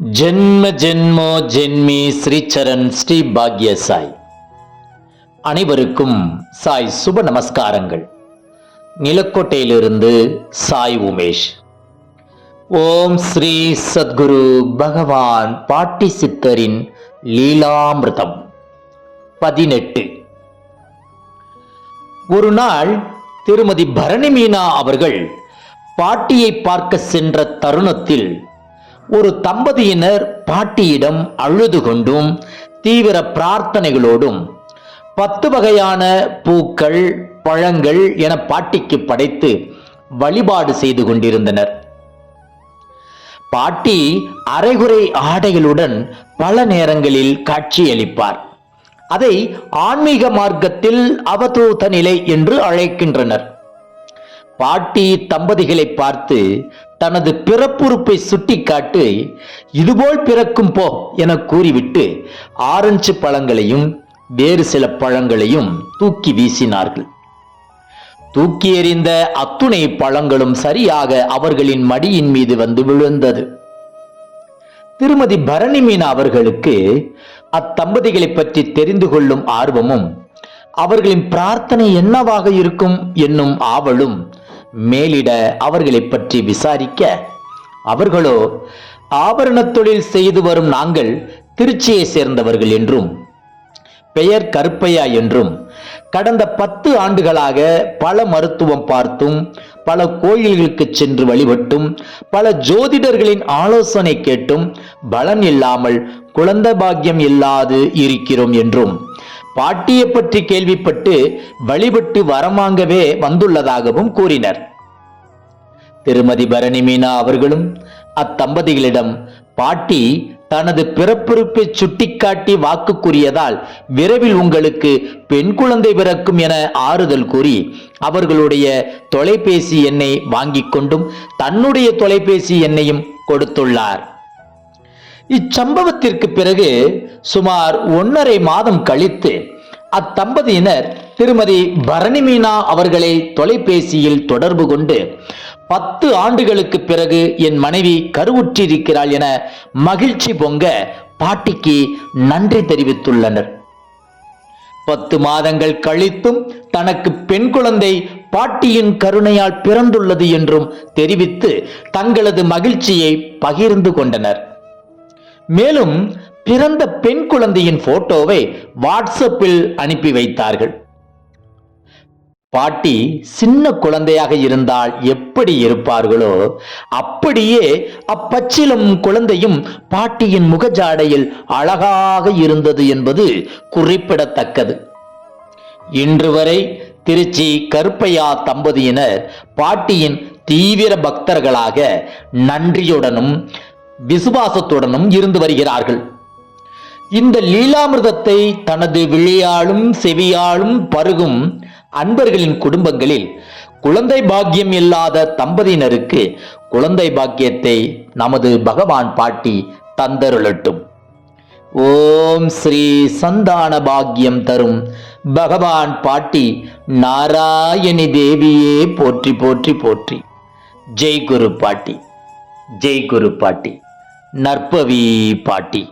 ஜென்ம ஜென்மோ ஜென்மி ஸ்ரீச்சரண் ஸ்ரீ பாக்ய சாய். அனைவருக்கும் சாய் சுப நமஸ்காரங்கள். நிலக்கோட்டையிலிருந்து சாய் உமேஷ். ஓம் ஸ்ரீ சத்குரு பகவான் பாட்டி சித்தரின் லீலாமிருதம். பதினெட்டு. ஒரு நாள் திருமதி பரணி மீனா அவர்கள் பாட்டியை பார்க்க சென்ற தருணத்தில் ஒரு தம்பதியினர் பாட்டியிடம் அழுது கொண்டும் தீவிர பிரார்த்தனைகளோடும் பத்து வகையான பூக்கள் பழங்கள் என பாட்டிக்கு படைத்து வழிபாடு செய்து கொண்டிருந்தனர். பாட்டி அரைகுறை ஆடைகளுடன் பல நேரங்களில் காட்சியளிப்பார். அதை ஆன்மீக மார்க்கத்தில் அவதூத நிலை என்று அழைக்கின்றனர். பாட்டி தம்பதிகளை பார்த்து தனது பிறப்புறுப்பை சுட்டிக்காட்டி இதுபோல் பிறக்கும் போ என கூறிவிட்டு ஆரஞ்சு பழங்களையும் வேறு சில பழங்களையும் தூக்கி வீசினார்கள். தூக்கி எறிந்த அத்துணை பழங்களும் சரியாக அவர்களின் மடியின் மீது வந்து விழுந்தது. திருமதி பரணி மீனா அவர்களுக்கு அத்தம்பதிகளை பற்றி தெரிந்து கொள்ளும் ஆர்வமும் அவர்களின் பிரார்த்தனை என்னவாக இருக்கும் என்னும் ஆவலும் மேலிட அவர்களை பற்றி விசாரிக்க அவர்களோ ஆபரண தொழில் செய்து வரும் நாங்கள் திருச்சியை சேர்ந்தவர்கள் என்றும் பெயர் கருப்பையா என்றும் கடந்த பத்து ஆண்டுகளாக பல மருத்துவம் பார்த்தும் பல கோயில்களுக்கு சென்று வழிபட்டும் பல ஜோதிடர்களின் ஆலோசனை கேட்டும் பலன் இல்லாமல் குழந்தை பாக்கியம் இல்லாது இருக்கிறோம் என்றும். பாட்டியை பற்றி கேள்விப்பட்டு வழிபட்டு வரமாங்கவே வந்துள்ளதாகவும் கூறினர். திருமதி பரணி மீனா அவர்களும் அத்தம்பதிகளிடம் பாட்டி தனது பிறப்புறுப்பை சுட்டிக்காட்டி வாக்கு கூறியதால் விரைவில் உங்களுக்கு பெண் குழந்தை பிறக்கும் என ஆறுதல் கூறி அவர்களுடைய தொலைபேசி எண்ணை வாங்கிக் கொண்டும் தன்னுடைய தொலைபேசி எண்ணையும் கொடுத்துள்ளார். இச்சம்பவத்திற்கு பிறகு சுமார் ஒன்னரை மாதம் கழித்து அத்தம்பதியினர் திருமதி பரணி மீனா அவர்களை தொலைபேசியில் தொடர்பு கொண்டு பத்து ஆண்டுகளுக்கு பிறகு என் மனைவி கருவுற்றிருக்கிறாள் என மகிழ்ச்சி பொங்க பாட்டிக்கு நன்றி தெரிவித்துள்ளனர். பத்து மாதங்கள் கழித்தும் தனக்கு பெண் குழந்தை பாட்டியின் கருணையால் பிறந்துள்ளது என்றும் தெரிவித்து தங்களது மகிழ்ச்சியை பகிர்ந்து கொண்டனர். மேலும் பிறந்த பெண் குழந்தையின் போட்டோவை வாட்ஸ்அப்பில் அனுப்பி வைத்தார்கள். பாட்டி சின்ன குழந்தையாக இருந்தால் எப்படி இருப்பார்களோ அப்படியே அப்பச்சிலும் குழந்தையும் பாட்டியின் முகஜாடையில் அழகாக இருந்தது என்பது குறிப்பிடத்தக்கது. இன்று வரை திருச்சி கருப்பையா தம்பதியினர் பாட்டியின் தீவிர பக்தர்களாக நன்றியுடனும் விசுவாசத்துடனும் இருந்து வருகிறார்கள். இந்த லீலாமிர்தத்தை தனது விழியாலும் செவியாலும் பருகும் அன்பர்களின் குடும்பங்களில் குழந்தை பாக்கியம் இல்லாத தம்பதியினருக்கு குழந்தை பாக்கியத்தை நமது பகவான் பாட்டி தந்தருளட்டும். ஓம் ஸ்ரீ சந்தான பாக்கியம் தரும் பகவான் பாட்டி நாராயணி தேவியே போற்றி போற்றி போற்றி. ஜெய் குரு பாட்டி ஜெய் குரு பாட்டி. நற்பவி பாட்டி.